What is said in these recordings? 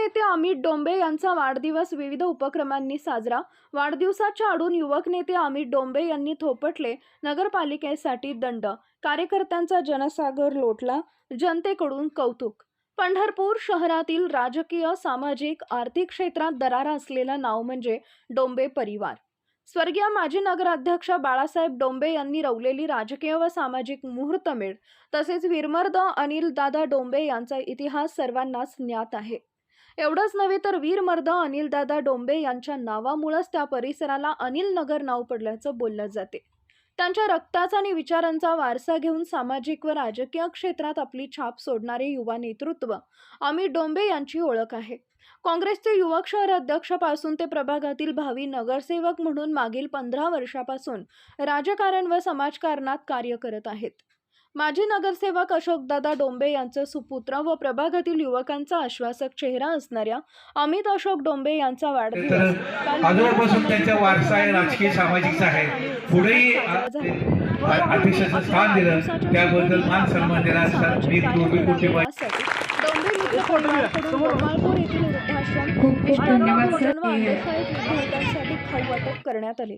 नेते अमित डोंबे यांचा वाढदिवस विविध उपक्रमांनी साजरा. वाढदिवसाच्या आडून युवक नेते अमित डोंबे यांनी थोपटले नगरपालिकेसाठी दंड. कार्यकर्त्यांचा जनसागर लोटला जनतेकडून कौतुक. पंढरपूर शहरातील राजकीय सामाजिक आर्थिक क्षेत्रात दरारा असलेलं नाव म्हणजे डोंबे परिवार. स्वर्गीय माजी नगराध्यक्ष बाळासाहेब डोंबे यांनी रवलेली राजकीय व सामाजिक मुहूर्तमेढ तसेच विरमर्द अनिल दादा डोंबे यांचा इतिहास सर्वांनाच ज्ञात आहे. एवढंच नव्हे तर वीरमर्द अनिलदादा डोंबे यांच्या नावामुळंच त्या परिसराला अनिल नगर नाव पडल्याचं बोललं जाते. त्यांच्या रक्ताचा आणि विचारांचा वारसा घेऊन सामाजिक व राजकीय क्षेत्रात आपली छाप सोडणारे युवा नेतृत्व अमित डोंबे यांची ओळख आहे. काँग्रेसचे युवक शहर अध्यक्षापासून ते प्रभागातील भावी नगरसेवक म्हणून मागील पंधरा वर्षापासून राजकारण व समाजकारणात कार्य करत आहेत. माजी नगरसेवक अशोकदादा डोंबे यांचं सुपुत्र व प्रभागातील युवकांचा आश्वासक चेहरा असणाऱ्या अमित अशोक डोंबे यांचा वाढदिवस आजोबापासून त्यांचा वारसा आहे राजकीय सामाजिकचा आहे. पुढेही स्थान दिलं. त्याबद्दल मान सन्मान दिला मी दोघे येथील खाऊ वाटप करण्यात आले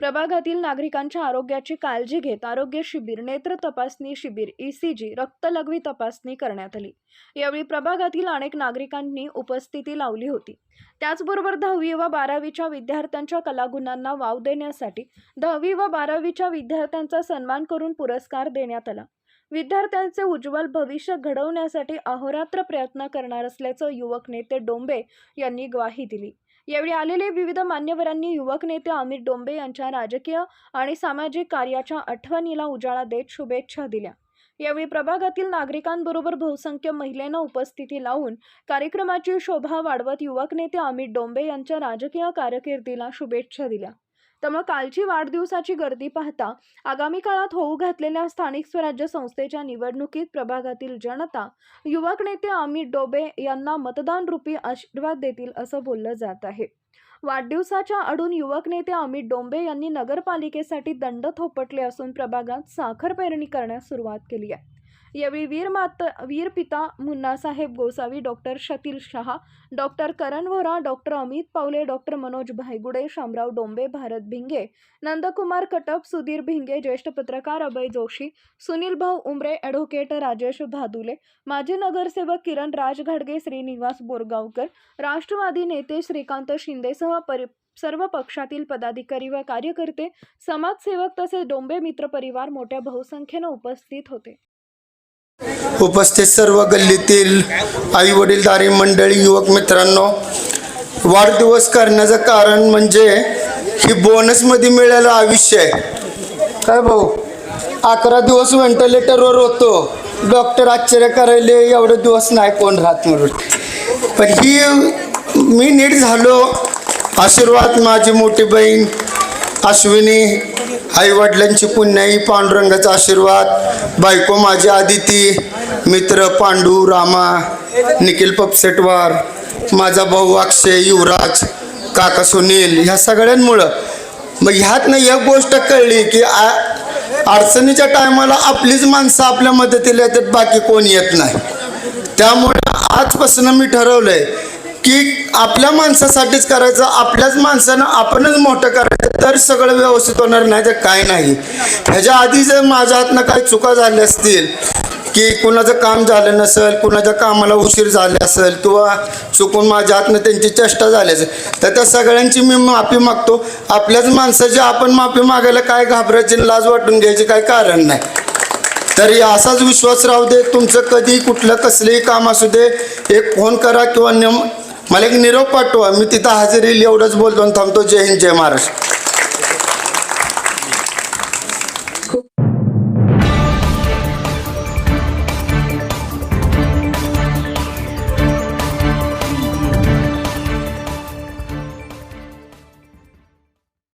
प्रभागातील नागरिकांच्या आरोग्याची काळजी घेत आरोग्य शिबिर नेत्र तपासणी शिबिर ईसीजी रक्तलघवी तपासणी करण्यात आली. यावेळी प्रभागातील अनेक नागरिकांनी उपस्थिती लावली होती. त्याचबरोबर दहावी व बारावीच्या विद्यार्थ्यांच्या कलागुणांना वाव देण्यासाठी दहावी व बारावीच्या विद्यार्थ्यांचा सन्मान करून पुरस्कार देण्यात आला. विद्यार्थ्यांचे उज्ज्वल भविष्य घडवण्यासाठी अहोरात्र प्रयत्न करणार असल्याचं युवक नेते डोंबे यांनी ग्वाही दिली. यावेळी आलेले विविध मान्यवरांनी युवक नेते अमित डोंबे यांच्या राजकीय आणि सामाजिक कार्याच्या आठवणीला उजाळा देत शुभेच्छा दिल्या. यावेळी प्रभागातील नागरिकांबरोबर बहुसंख्य महिलेनं उपस्थिती लावून कार्यक्रमाची शोभा वाढवत युवक नेते अमित डोंबे यांच्या राजकीय कारकिर्दीला शुभेच्छा दिल्या. त्यामुळे कालची वाढदिवसाची गर्दी पाहता आगामी काळात होऊ घातलेल्या स्थानिक स्वराज्य संस्थेच्या निवडणुकीत प्रभागातील जनता युवक नेते अमित डोबे यांना मतदान रूपी आशीर्वाद देतील असं बोललं जात आहे. वाढदिवसाच्या आडून युवक नेते अमित डोंबे यांनी नगरपालिकेसाठी दंड थोपटले असून प्रभागात साखर पेरणी करण्यास सुरुवात केली आहे. यावेळी वीर माता वीर पिता Munnasaheb Gosavi doctor Shatil Shah doctor Karan Vora doctor Amit Pawale doctor Manoj Bhaygude Shamrao Dombe Bharat Bhinge Nandkumar Katap Sudhir Bhinge ज्येष्ठ पत्रकार अभय जोशी सुनील भाऊ उमरे ॲडव्होकेट राजेश भादुले माजी नगरसेवक किरण राज घाडगे श्रीनिवास बोरगावकर राष्ट्रवादी नेते श्रीकांत शिंदेसह परि सर्व पक्षातील पदाधिकारी व कार्यकर्ते समाजसेवक तसेच डोंबे मित्र परिवार मोठ्या बहुसंख्येनं उपस्थित होते. उपस्थित सर्व गल्लीतील आई वडीलधारी मंडळी युवक मित्रांनो वाढदिवस करण्याचं कारण म्हणजे ही बोनसमध्ये मिळालं आयुष्य आहे. काय भाऊ? अकरा दिवस व्हेंटिलेटरवर होतो. डॉक्टर आश्चर्य करायले एवढे दिवस नाही कोण राहत म्हणून. पण ही मी नीट झालो. आशीर्वाद माझी मोठी बहीण अश्विनी आईवडिलांची पुण्याई पांडुरंगाचा आशीर्वाद बायको माझी आदिती मित्र पांडू रामा निखिल पपसेटवार माझा भाऊ अक्षय युवराज काका सुनील ह्या सगळ्यांमुळं मग ह्यातनं एक गोष्ट कळली की आ- अडचणीच्या टायमाला आपलीच माणसं आपल्या मदतीला येतात बाकी कोण येत नाही. त्यामुळे आजपासून मी ठरवलंय की आपल्या माणसासाठीच करायचं आपल्याच माणसानं आपणच मोठं करायचं तर सगळं व्यवस्थित होणार नाही तर काय नाही. ह्याच्या आधी जर माझ्या हातनं काही चुका झाल्या असतील की कुणाचं काम झालं नसेल कुणाच्या कामाला उशीर झाला असेल किंवा चुकून माझ्या हातनं त्यांची चेष्टा झाली असेल तर त्या सगळ्यांची मी माफी मागतो. आपल्याच माणसाची आपण माफी मागायला काय घाबरायची लाज वाटून घ्यायची काही कारण नाही. तर असाच विश्वास राहू दे तुमचं कधी कुठलं कसलंही काम असू दे एक फोन करा किंवा नेम मला एक निरोप पाठवा मी तिथं हजेरी एवढंच बोलतो आणि थांबतो. जय हिंद जय महाराष्ट्र.